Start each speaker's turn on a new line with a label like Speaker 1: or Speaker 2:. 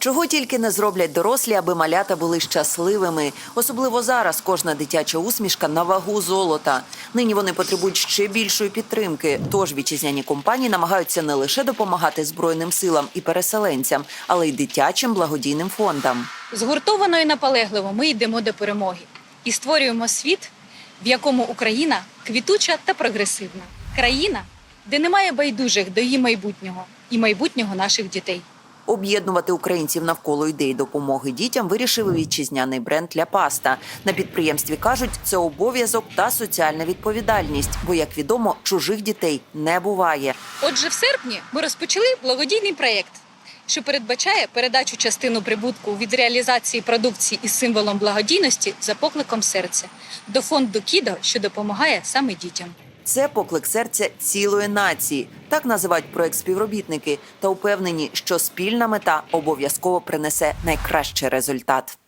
Speaker 1: Чого тільки не зроблять дорослі, аби малята були щасливими. Особливо зараз кожна дитяча усмішка на вагу золота. Нині вони потребують ще більшої підтримки. Тож вітчизняні компанії намагаються не лише допомагати збройним силам і переселенцям, але й дитячим благодійним фондам.
Speaker 2: Згуртовано і наполегливо ми йдемо до перемоги і створюємо світ, в якому Україна квітуча та прогресивна. Країна, де немає байдужих до її майбутнього і майбутнього наших дітей.
Speaker 1: Об'єднувати українців навколо ідеї допомоги дітям вирішив вітчизняний бренд «Ля Паста». На підприємстві кажуть, це обов'язок та соціальна відповідальність, бо, як відомо, чужих дітей не буває.
Speaker 2: Отже, в серпні ми розпочали благодійний проєкт, що передбачає передачу частину прибутку від реалізації продукції із символом благодійності за покликом серця до фонду Кідо, що допомагає саме дітям.
Speaker 1: Це поклик серця цілої нації. Так називають проект співробітники та упевнені, що спільна мета обов'язково принесе найкращий результат.